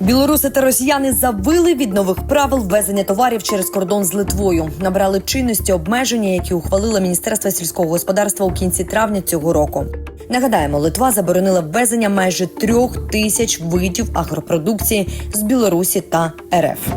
Білоруси та росіяни завили від нових правил ввезення товарів через кордон з Литвою. Набрали чинності обмеження, які ухвалило Міністерство сільського господарства у кінці травня цього року. Нагадаємо, Литва заборонила ввезення майже трьох тисяч видів агропродукції з Білорусі та РФ.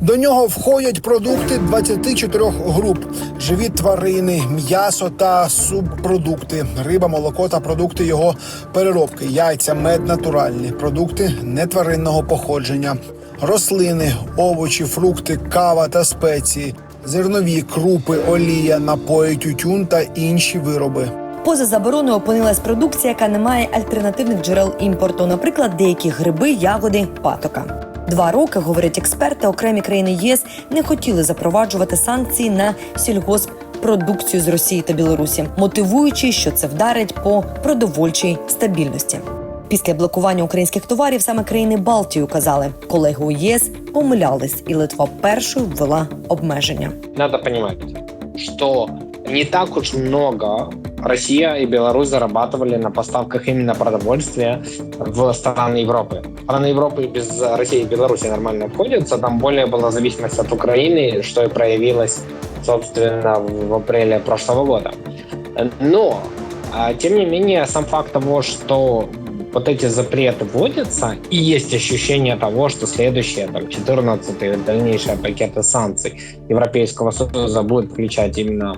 До нього входять продукти 24 груп: живі тварини, м'ясо та субпродукти, риба, молоко та продукти його переробки, яйця, мед натуральні, продукти нетваринного походження, рослини, овочі, фрукти, кава та спеції, зернові, крупи, олія, напої, тютюн та інші вироби. Поза забороною опинилась продукція, яка не має альтернативних джерел імпорту, наприклад, деякі гриби, ягоди, патока. Два роки, говорять експерти, окремі країни ЄС не хотіли запроваджувати санкції на сільгосппродукцію з Росії та Білорусі, мотивуючи, що це вдарить по продовольчій стабільності. Після блокування українських товарів саме країни Балтії указали, колеги у ЄС помилялись, і Литва першою ввела обмеження. Надо понимать, что не так уж много Россия и Беларусь зарабатывали на поставках именно продовольствия в страны Европы. Страны Европы без России и Беларуси нормально обходятся. Там более была зависимость от Украины, что и проявилось, собственно, в апреле прошлого года. Но, а, тем не менее, сам факт того, что вот эти запреты вводятся, и есть ощущение того, что следующие, там, 14 и дальнейшие пакеты санкций Европейского Союза будут включать именно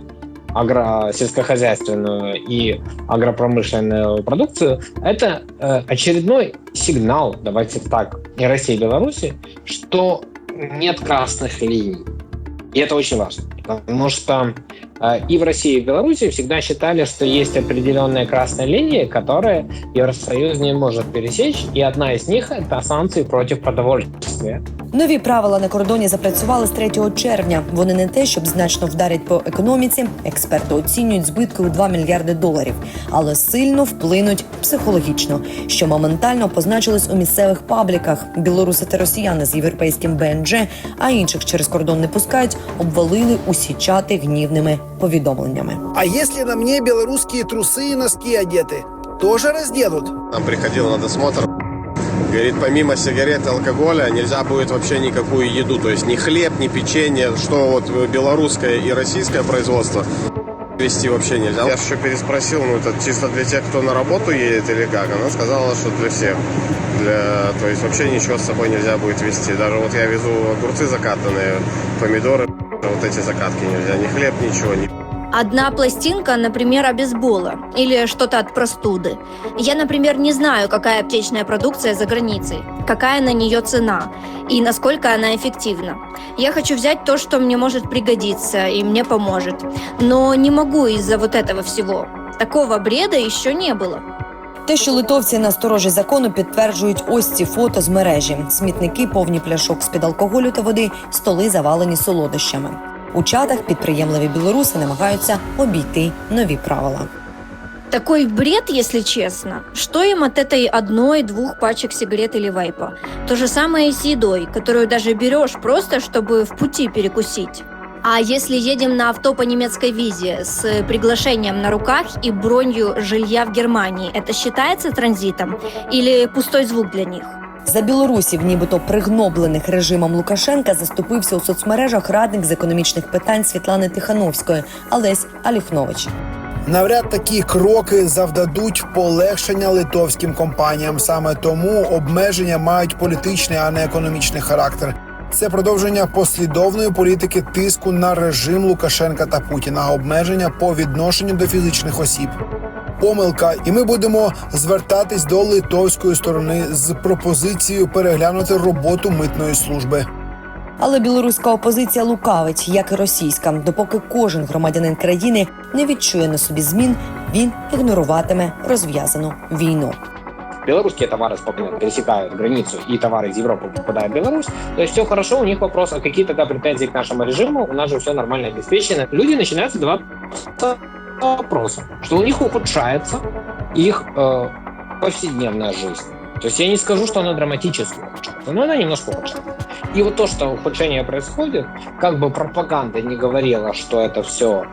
агро сельскохозяйственную и агропромышленную продукцию, это э, очередной сигнал, давайте так, и России, и Беларуси, что нет красных линий. И это очень важно, потому что э, и в России, и в Беларуси всегда считали, что есть определенные красные линии, которые Евросоюз не может пересечь, и одна из них – это санкции против продовольствия. Нові правила на кордоні запрацювали з 3 червня. Вони не те, щоб значно вдарять по економіці. Експерти оцінюють збитки у 2 мільярди доларів, але сильно вплинуть психологічно, що моментально позначилось у місцевих пабліках. Білоруси та росіяни з європейським БНЖ, а інших через кордон не пускають, обвалили усі чати гнівними повідомленнями. А если на мне белорусские трусы и носки одеты, тоже разденут? Нам приходил на досмотр. Говорит, помимо сигарет и алкоголя нельзя будет вообще никакую еду. То есть ни хлеб, ни печенье, что вот белорусское и российское производство вести вообще нельзя. Я еще переспросил, ну это чисто для тех, кто на работу едет или как. Она сказала, что для всех. Для, то есть вообще ничего с собой нельзя будет вести. Даже вот я везу огурцы закатанные, помидоры, Вот эти закатки нельзя. Ни хлеб, ничего, ни Одна пластинка, например, обезбола или что-то от простуды. Я, например, не знаю, какая аптечная продукция за границей, какая на нее цена и насколько она эффективна. Я хочу взять то, что мне может пригодиться и мне поможет, но не могу из-за вот этого всего. Такого бреда еще не было. Те, що литовці на сторожі закону підтверджують ось ці фото з мережі: смітники повні пляшок з під алкоголю та води, столи завалені солодощами. У чатах підприємливі білоруси намагаються обійти нові правила. Такой бред, если честно. Что им от этой одной-двух пачек сигарет или вейпа? То же самое и с едой, которую даже берешь просто, чтобы в пути перекусить. А если едем на авто по немецкой визе с приглашением на руках и бронью жилья в Германии, это считается транзитом или пустой звук для них? За білорусів, нібито пригноблених режимом Лукашенка, заступився у соцмережах радник з економічних питань Світлани Тихановської Олесь Аліхнович. Навряд такі кроки завдадуть полегшення литовським компаніям. Саме тому обмеження мають політичний, а не економічний характер. Це продовження послідовної політики тиску на режим Лукашенка та Путіна, обмеження по відношенню до фізичних осіб. Помилка, і ми будемо звертатись до литовської сторони з пропозицією переглянути роботу митної служби. Але білоруська опозиція лукавить, як і російська. Допоки кожен громадянин країни не відчує на собі змін, він ігноруватиме розв'язану війну. Белорусские товары спокойно пересекают границу, и товары из Европы попадают в Беларусь. То есть все хорошо, у них вопрос, а какие тогда претензии к нашему режиму? У нас же все нормально обеспечено. Люди начинают задавать вопросы, что у них ухудшается их э, повседневная жизнь. То есть я не скажу, что она драматически ухудшается, но она немножко ухудшается. И вот то, что ухудшение происходит, как бы пропаганда не говорила, что это все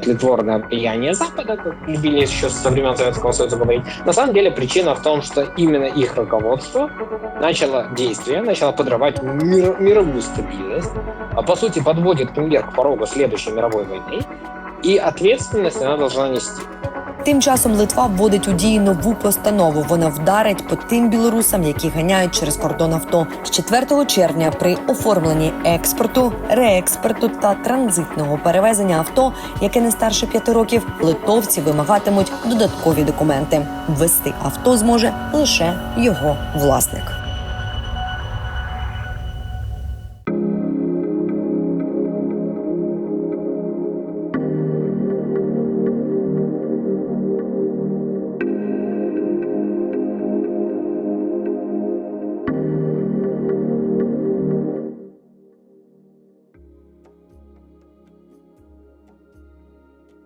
тлетворное влияние Запада, как любили еще со времен Советского Союза говорить, на самом деле причина в том, что именно их руководство начало действие, начало подрывать мир- мировую стабильность, а по сути подводит мир к порогу следующей мировой войны, и ответственность она должна нести. Тим часом Литва вводить у дії нову постанову. Вона вдарить по тим білорусам, які ганяють через кордон авто. З 4 червня при оформленні експорту, реекспорту та транзитного перевезення авто, яке не старше 5 років, литовці вимагатимуть додаткові документи. Ввести авто зможе лише його власник.